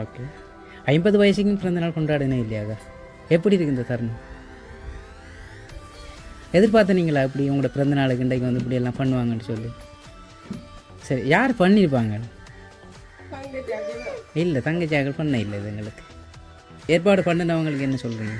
Okay ஐம்பது வயசுக்கும் பிறந்த நாள் கொண்டாடினே இல்லையாக்கா எப்படி இருக்கு இந்த தருணம்? எதிர்பார்த்தனீங்களா இப்படி உங்களோட பிறந்த நாளுக்கு இன்றைக்கு வந்து இப்படி எல்லாம் பண்ணுவாங்கன்னு சொல்லி? சரி யார் பண்ணியிருப்பாங்க? இல்லை தங்கச்சியாக்கள் பண்ண இல்லை இது எங்களுக்கு. ஏற்பாடு பண்ணினவங்களுக்கு என்ன சொல்கிறீங்க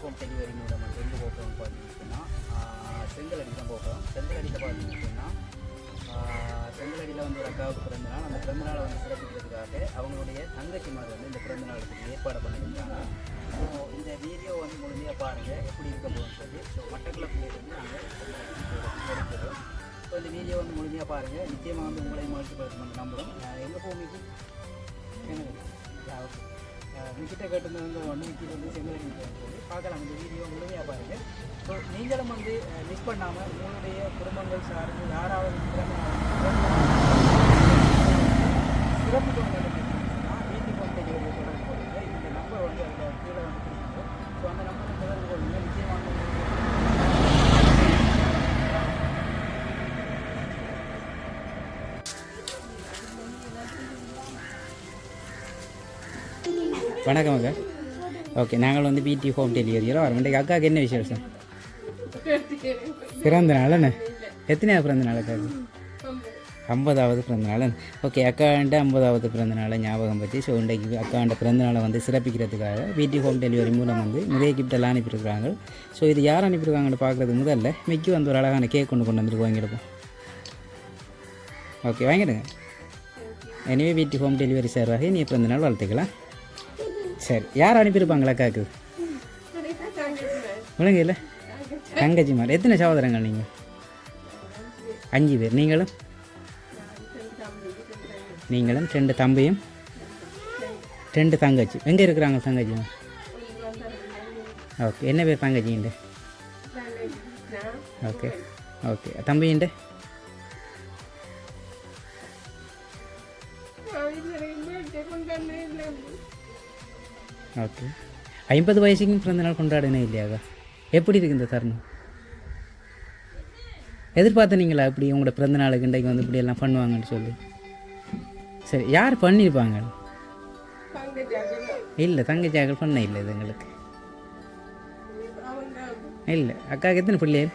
ஹோம் டெலிவரி மூலம் வந்து எங்கே போகிறோம் செங்கல் அடி தான் போகிறோம் செங்கலடியில் பார்த்தீங்கன்னா செங்கலடியில் வந்து ஒரு அக்காவுக்கு பிறந்தநாள் அந்த பிறந்தநாளை வந்து சிறப்பிக்கிறதுக்காக அவங்களுடைய தங்கச்சி மாதிரி வந்து இந்த பிறந்தநாளுக்கு ஏற்பாடு பண்ணியிருக்காங்க. ஸோ இந்த வீடியோ வந்து முழுமையாக பாருங்கள் எப்படி இருக்க போகுதுன்னு சொல்லி. ஸோ மட்டக்களப்பிலேருந்து நாங்கள் எடுக்கிறோம் ஸோ இந்த வீடியோ வந்து முழுமையாக பாருங்கள் நிச்சயமாக வந்து உங்களை மகிழ்ச்சிப்படுத்தணும் நம்புகிறோம் எங்கே ஓகே விக்கிட்ட கேட்டிருந்தவங்க ஒன்று விக்கிட்டு வந்து செங்கலடி பார்க்கலாம். இந்த வீடியோ முழுமையாக பாருங்கள் ஸோ நீங்களும் வந்து மிஸ் பண்ணாமல் உங்களுடைய குடும்பங்கள் சார்ந்து யாராவது சிறப்பு வணக்கம் அக்கா. ஓகே நாங்கள் வந்து பிடி ஹோம் டெலிவரியில் வரோம். இன்றைக்கு அக்காவுக்கு என்ன விசேஷம்? பிறந்த நாள் எத்தனையாவது பிறந்த நாள் அக்கா ஐம்பதாவது பிறந்த நாள் ஓகே அக்காண்ட ஐம்பதாவது பிறந்த நாளை ஞாபகம் பற்றி ஸோ இன்றைக்கு அக்காண்ட பிறந்த நாளை வந்து சிறப்பிக்கிறதுக்காக வீட்டு ஹோம் டெலிவரி மூலம் வந்து நிறைய கிஃப்டெல்லாம் அனுப்பியிருக்கிறாங்க. ஸோ இது யார் அனுப்பியிருக்காங்கன்னு பார்க்குறது முதல்ல மிக்கி வந்து ஒரு அழகான கேக் கொண்டு கொண்டு வந்துருக்கு வாங்கிடுப்போம் ஓகே வாங்கிடுங்க. எனவே வீட்டு ஹோம் டெலிவரி சேர்வாக நீ பிறந்த நாள் வாழ்த்துக்கலாம் சரி யார் அனுப்பியிருப்பாங்களா அக்காவுக்கு விளங்க இல்லை தங்கச்சி மாதிரி. எத்தனை சகோதரங்கள் நீங்கள் அஞ்சு பேர். நீங்களும்? நீங்களும் ரெண்டு தம்பியும்? ரெண்டு தங்கச்சி. எங்கே இருக்கிறாங்க தங்கச்சி? ஓகே என்ன பேர் தங்கச்சிண்டு ஓகே ஓகே தம்பியுண்டு ஓகே ஐம்பது வயசுக்கும் பிறந்த நாள் கொண்டாடினே இல்லையாக்கா? எப்படி இருக்கு இந்த தருணம்? எதிர்பார்த்தனீங்களா இப்படி உங்களோட பிறந்த நாளுக்கு இன்றைக்கு வந்து இப்படி எல்லாம் பண்ணுவாங்கன்னு சொல்லி? சரி யார் பண்ணியிருப்பாங்க? இல்லை தங்கச்சியாக்கள் பண்ண இல்லை இது எங்களுக்கு. இல்லை அக்காவுக்கு எத்தனை பிள்ளைகள்?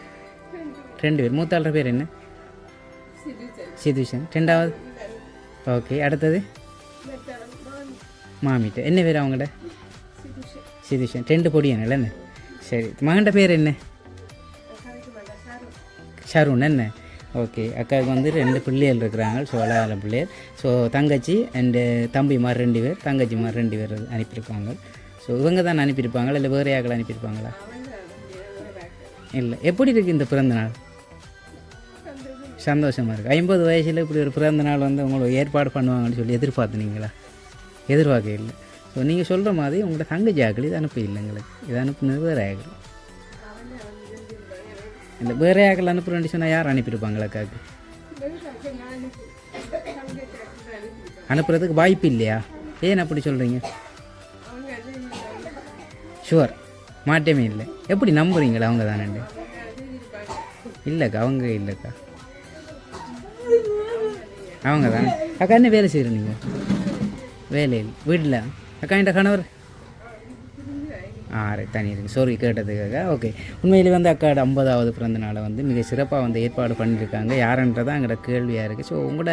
ரெண்டு பேர். மூத்தாளர் பேர் என்ன? சிதுஷன். ரெண்டாவது? ஓகே அடுத்தது? மாமிட்ட. என்ன பேர் அவங்கள்ட்ட? சிதுஷன் ரெண்டு பொடியான என்ன? சரி. மகன்ட பேர் என்ன? ஷருண் என்ன? ஓகே. அக்காவுக்கு வந்து ரெண்டு பிள்ளைகள் இருக்கிறாங்க. ஸோ அழகால பிள்ளைகள். ஸோ தங்கச்சி அண்டு தம்பி மாதிரி ரெண்டு பேர் தங்கச்சி மாதிரி ரெண்டு பேர் அனுப்பியிருப்பாங்க ஸோ இவங்க தான் அனுப்பியிருப்பாங்களா? இல்லை வேறு யாக்கள் அனுப்பியிருப்பாங்களா? இல்லை. எப்படி இருக்குது இந்த பிறந்த நாள்? சந்தோஷமாக இருக்குது ஐம்பது வயசில் இப்படி ஒரு பிறந்த நாள் வந்து உங்களுக்கு ஏற்பாடு பண்ணுவாங்கன்னு சொல்லி எதிர்பார்த்துனீங்களா எதிர்பார்க்க இல்லை. ஸோ நீங்கள் சொல்கிற மாதிரி உங்களோட தங்கச்சி ஆக்கள் இது அனுப்ப இல்லை எங்களுக்கு. இது அனுப்புனது வேறு ஆக்கள் இந்த வேறு ஆக்கள் அனுப்புகிறேன்னு சொன்னால் யார் அனுப்பியிருப்பாங்களா அக்காவுக்கு அனுப்புறதுக்கு வாய்ப்பு இல்லையா? ஏன் அப்படி சொல்கிறீங்க ஷுவர் மாட்டேமே இல்லை. எப்படி நம்புறீங்களா அவங்க தானே? இல்லைக்கா அவங்க இல்லைக்கா அவங்க தானே. அக்கா என்ன வேலை செய்கிற நீங்கள் வேலையில். வீட்டில் அக்கா என்ற கணவர்? ஆ ரைட் தனி இருக்கு சாரி கேட்டதுக்காக. ஓகே உண்மையிலே வந்து அக்காவோட ஐம்பதாவது பிறந்த நாளை வந்து மிக சிறப்பாக வந்து ஏற்பாடு பண்ணியிருக்காங்க. யாருன்றதான் எங்களோட கேள்வியாக இருக்குது ஸோ உங்களோட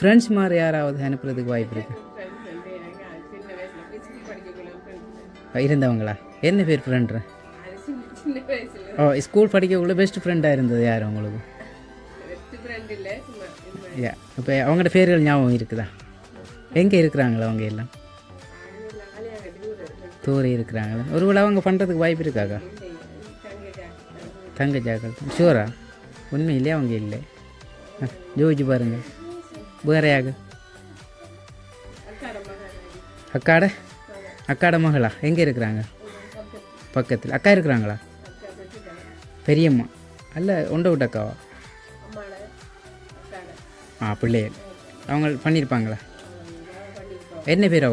ஃப்ரெண்ட்ஸ் மாதிரி யாராவது அனுப்புறதுக்கு வாய்ப்பு இருக்குது இருந்தவங்களா? என்ன பேர் ஃப்ரெண்டு ஓ ஸ்கூல் படிக்கக்குள்ள பெஸ்ட் ஃப்ரெண்டாக இருந்தது யார் உங்களுக்கு? யா இப்போ அவங்களோட பேர்கள் ஞாபகம் இருக்குதா? எங்கே இருக்கிறாங்களா அவங்க எல்லாம்? தூரி இருக்கிறாங்களே ஒரு வேளை அவங்க பண்ணுறதுக்கு வாய்ப்பு இருக்காக்கா? தங்க ஜாக்கள் ஷூரா உண்மையிலே அவங்க இல்லை. ஜோதிச்சு பாருங்கள் வேறையாக அக்காட? அக்காட மகளா? எங்கே இருக்கிறாங்க? பக்கத்தில். அக்கா இருக்கிறாங்களா? பெரியம்மா. அல்ல ஒண்டை விட்ட அக்காவா? ஆ பிள்ளைகள். அவங்க பண்ணியிருப்பாங்களா? என்ன பேர்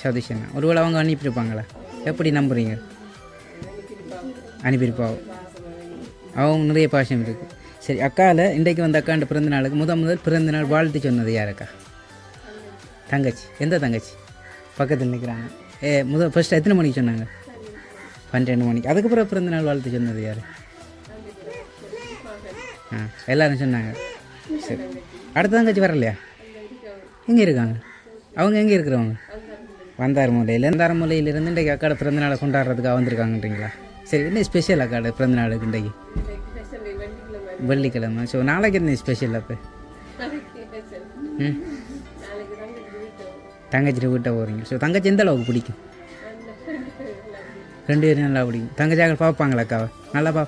சதீஷ் அண்ணா ஒருவேளை அவங்க அனுப்பியிருப்பாங்களா? எப்படி நம்புறீங்க? அனுப்பியிருப்பாவோ அவங்க நிறைய பாஷம் இருக்குது சரி அக்காவில் இன்றைக்கு வந்த அக்காண்ட பிறந்த நாளுக்கு முதல் முதல் பிறந்த நாள் வாழ்த்து சொன்னது யார் அக்கா? தங்கச்சி. எந்த தங்கச்சி? பக்கத்தில் நிற்கிறாங்க ஏ முதல் ஃபஸ்ட்டு எத்தனை மணிக்கு சொன்னாங்க? பன்னெண்டு மணிக்கு. அதுக்கப்புறம் பிறந்த நாள் வாழ்த்து சொன்னது யார்? ஆ எல்லோரும் சொன்னாங்க. சரி. அடுத்த தங்கச்சி வரலையா? எங்கே இருக்காங்க? அவங்க எங்கே இருக்கிறவங்க? வந்தாரமூலையில் வந்தாரமூலையிலிருந்து இன்றைக்கு அக்காட பிறந்த நாளை கொண்டாடுறதுக்காக வந்திருக்காங்கன்றீங்களா? சரி என்ன ஸ்பெஷல் அக்காட பிறந்தநாளுக்கு இன்றைக்கு? வெள்ளிக்கிழமை. ஸோ நாளைக்கு என்ன ஸ்பெஷல் அப்போ? ம்? தங்கச்சிட்டு வீட்டை போகிறீங்க ஸோ தங்கச்சி எந்த அளவுக்கு பிடிக்கும்? ரெண்டு பேரும் நல்லா பிடிக்கும். தங்கச்சியாக பார்ப்பாங்களா அக்காவை? நல்லா பா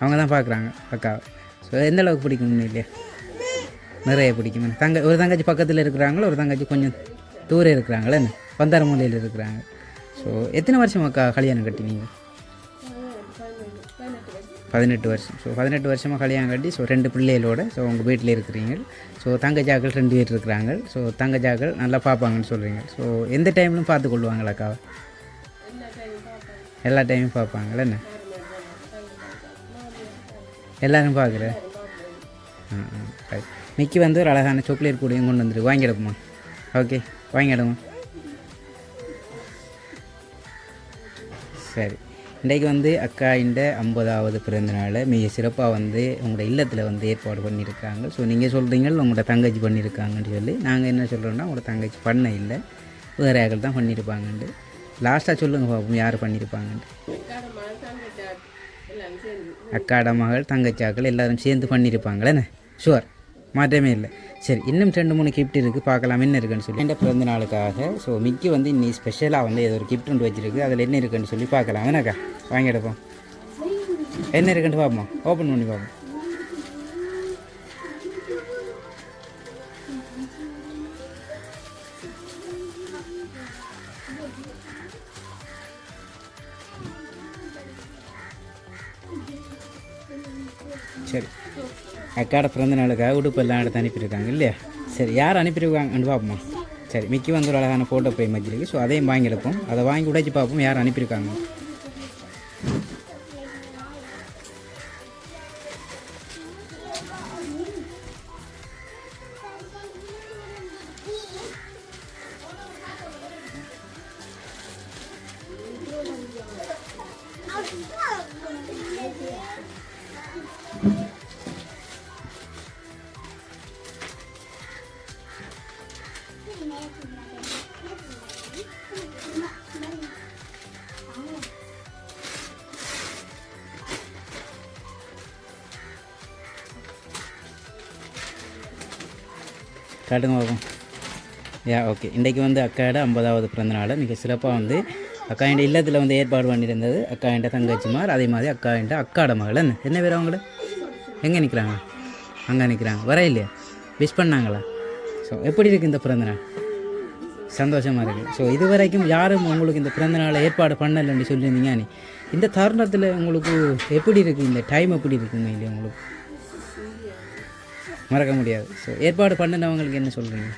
அவங்க தான் பார்க்குறாங்க அக்காவை. ஸோ எந்த அளவுக்கு பிடிக்கும் இல்லையா நிறைய பிடிக்கும். தங்க ஒரு தங்கச்சி பக்கத்தில் இருக்கிறாங்களோ ஒரு தங்கச்சி கொஞ்சம் தூரம் இருக்கிறாங்களே என்ன பந்தார மூலையில் இருக்கிறாங்க. ஸோ எத்தனை வருஷம் அக்கா கல்யாணம் கட்டினீங்க? பதினெட்டு வருஷம். ஸோ பதினெட்டு வருஷமாக கல்யாணம் கட்டி ஸோ ரெண்டு பிள்ளைகளோட ஸோ உங்கள் வீட்டில் இருக்கிறீங்க. ஸோ தங்கச்சாக்கள் ரெண்டு பேர் இருக்கிறாங்க. ஸோ தங்கச்சாக்கள் நல்லா பார்ப்பாங்கன்னு சொல்கிறீங்க ஸோ எந்த டைம்லும் பார்த்து கொள்வாங்களா எல்லா டைமும் பார்ப்பாங்களே என்ன? எல்லோரும் பார்க்குறேன் ம் ஆ ரைட் மிக்கி வந்து ஒரு அழகான சாக்லேட் கூடையும் கொண்டு வந்துரு வாங்கிடுமா ஓகே வாங்கிடுமா சரி இன்றைக்கு வந்து அக்கா இந்த ஐம்பதாவது பிறந்தநாளை மிக சிறப்பாக வந்து உங்களோட இல்லத்தில் வந்து ஏற்பாடு பண்ணியிருக்காங்க ஸோ நீங்கள் சொல்கிறீங்க உங்களோட தங்கச்சி பண்ணியிருக்காங்கன்னு சொல்லி நாங்கள் என்ன சொல்கிறோன்னா உங்களோட தங்கச்சி பண்ண இல்லை வேறு ஆக்கள் தான் பண்ணியிருப்பாங்கன்ட்டு லாஸ்ட்டாக சொல்லுங்கள் பாப்போம் யார் பண்ணியிருப்பாங்கன்ட்டு அக்காட மகள் தங்கச்சாக்கள் எல்லோரும் சேர்ந்து பண்ணியிருப்பாங்களேண்ணே ஷுவர் மாற்றமே இல்லை. சரி இன்னும் ரெண்டு மூணு கிஃப்ட் இருக்குது பார்க்கலாம் என்ன இருக்குன்னு சொல்லி. என் பிறந்த நாளுக்காக ஸோ மிக்கி வந்து இன்னி ஸ்பெஷலாக வந்து ஏதோ ஒரு கிஃப்ட் ஒன்று வச்சிருக்கு. அதில் என்ன இருக்குன்னு சொல்லி பார்க்கலாம். என்னக்கா? வாங்கி எடுப்போம் என்ன இருக்குன்னு பார்ப்போம்? ஓப்பன் பண்ணி பார்ப்போம். சரி. அக்காட பிறந்த நாளுக்காக உடுப்பெல்லாம் எடுத்து அனுப்பியிருக்காங்க இல்லையா? சரி யார் அனுப்பியிருக்காங்கன்னு பார்ப்போமா. சரி மிக்கி வந்து ஒரு அழகான ஃபோட்டோ போய் வச்சிருக்கு ஸோ அதையும் வாங்கி எடுப்போம். அதை வாங்கி உடைச்சி பார்ப்போம் யார் அனுப்பியிருக்காங்க. காட்டுங்க பார்ப்போம் யா ஓகே இன்றைக்கு வந்து அக்காட ஐம்பதாவது பிறந்தநாள். மிக சிறப்பாக வந்து அக்காண்ட இல்லத்தில் வந்து ஏற்பாடு பண்ணியிருந்தது. அக்காண்ட தங்கச்சிமார் அதே மாதிரி அக்கா அக்காண்ட அக்காட மகள். என்ன பேர் அவங்கள எங்கே நிற்கிறாங்க அங்கே நிற்கிறாங்க வர இல்லையா? விஷ் பண்ணாங்களா? ஸோ எப்படி இருக்குது இந்த பிறந்தநாள்? சந்தோஷமாக இருக்குது ஸோ இது வரைக்கும் யாரும் உங்களுக்கு இந்த பிறந்தநாளை ஏற்பாடு பண்ணலைன்னு சொல்லியிருந்தீங்க இந்த தருணத்தில் உங்களுக்கு எப்படி இருக்குது இந்த டைம் எப்படி இருக்குங்க இல்லையா உங்களுக்கு? மறக்க முடியாது. ஸோ ஏற்பாடு பண்ணினவங்களுக்கு என்ன சொல்கிறீங்க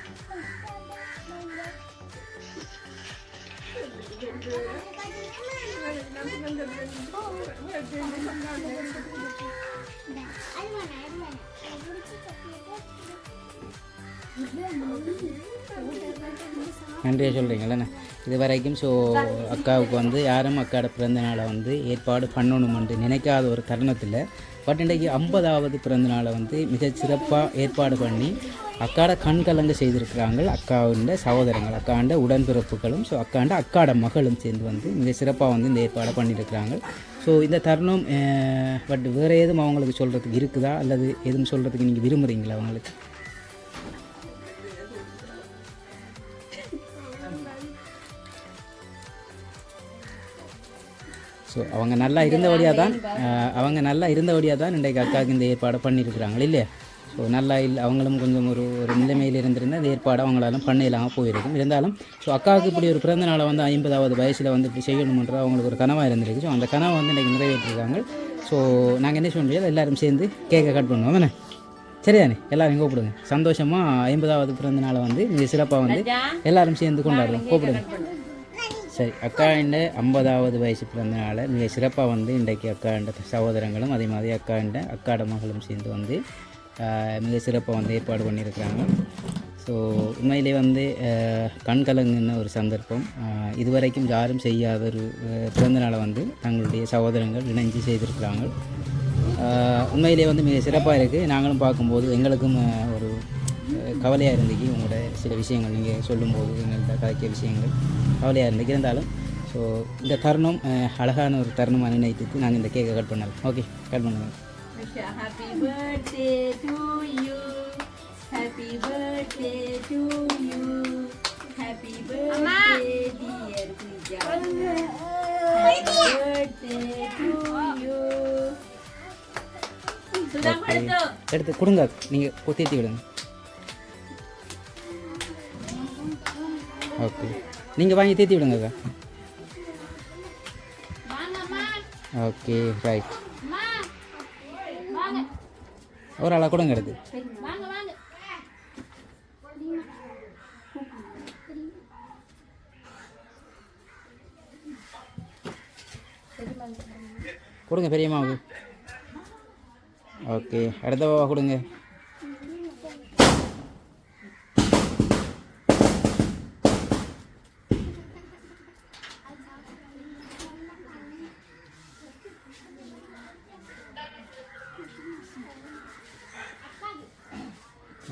நன்றியாக சொல்கிறீங்களேண்ணே இது வரைக்கும் ஸோ அக்காவுக்கு வந்து யாரும் அக்காவோட பிறந்த நாளை வந்து ஏற்பாடு பண்ணணுமென்று நினைக்காத ஒரு தருணத்தில் பட் இன்றைக்கு ஐம்பதாவது பிறந்தநாளை வந்து மிக சிறப்பாக ஏற்பாடு பண்ணி அக்காட கண்கலங்க செய்திருக்கிறாங்க. அக்காவுண்ட சகோதரங்கள் அக்காண்ட உடன்பிறப்புகளும் ஸோ அக்காண்ட அக்காட மகளும் சேர்ந்து வந்து மிக சிறப்பாக வந்து இந்த ஏற்பாடை பண்ணியிருக்கிறாங்க. ஸோ இந்த தருணம் பட் வேறு எதுவும் அவங்களுக்கு சொல்கிறதுக்கு இருக்குதா? அல்லது எதுவும் சொல்கிறதுக்கு நீங்கள் விரும்புகிறீங்களா அவங்களுக்கு? ஸோ அவங்க நல்லா இருந்தபடியாக தான் அவங்க நல்லா இருந்தபடியாக தான் இன்றைக்கு அக்காவுக்கு இந்த ஏற்பாடை பண்ணியிருக்கிறாங்க இல்லையா? ஸோ நல்லா இல்லை அவங்களும் கொஞ்சம் ஒரு ஒரு நிலைமையில் இருந்திருந்தால் அந்த ஏற்பாடு அவங்களாலும் பண்ண இல்லாமல் போயிருக்கும். இருந்தாலும் ஸோ அக்காவுக்கு இப்படி ஒரு பிறந்த நாளை வந்து ஐம்பதாவது வயசில் வந்து இப்படி செய்யணுமன்ற அவங்களுக்கு ஒரு கனவாக இருந்திருக்கு. ஸோ அந்த கனவை வந்து இன்றைக்கி நிறைவேற்றிருக்காங்க. ஸோ நாங்கள் என்ன சொல்ல முடியாது? எல்லாரும் சேர்ந்து கேக்கை கட் பண்ணுவோம் என்ன சரிதானே? எல்லாரும் கூப்பிடுங்க. சந்தோஷமாக ஐம்பதாவது பிறந்த நாளை வந்து மிக சிறப்பாக வந்து எல்லாரும் சேர்ந்து கொண்டாடுவோம் கூப்பிடுங்க. சரி அக்காண்ட ஐம்பதாவது வயசு பிறந்தனால மிக சிறப்பாக வந்து இன்றைக்கு அக்காண்ட சகோதரங்களும் அதே மாதிரி அக்காண்ட அக்காட மகளும் சேர்ந்து வந்து மிக சிறப்பாக வந்து ஏற்பாடு பண்ணியிருக்கிறாங்க. ஸோ உண்மையிலே வந்து ஆஹ், கண் கலங்குன ஒரு சந்தர்ப்பம். இதுவரைக்கும் யாரும் செய்யாத ஒரு பிறந்தநாளை வந்து தங்களுடைய சகோதரங்கள் இணைஞ்சு செய்திருக்கிறாங்க. உண்மையிலே வந்து மிக சிறப்பாக இருக்குது நாங்களும் பார்க்கும்போது எங்களுக்கும் ஒரு கவலையாக இருந்துச்சு உங்களோட சில விஷயங்கள் நீங்கள் சொல்லும்போது எங்கள்கிட்ட கதைக்க விஷயங்கள் கவலையாக இருந்துச்சு இருந்தாலும் ஸோ இந்த தருணம் அழகான ஒரு தருணமாக நினைத்து நாங்கள் இந்த கேக்கை கட் பண்ணலாம் ஓகே கட் பண்ணுங்கள் Masha, happy birthday to you. Happy birthday to you. Happy birthday, dear Pooja. Happy birthday to you. Sudah okay எடுத்து கொடுங்க நீங்கள் குத்திட்டு விடுங்க ஓகே. நீங்கள் வாங்கி தேத்தி விடுங்கக்கா ஓகே ரைட் ஒரு ஆளாக கொடுங்க எடுத்து. கொடுங்க பெரியம்மாவுக்கு. ஓகே அடுத்த பாவா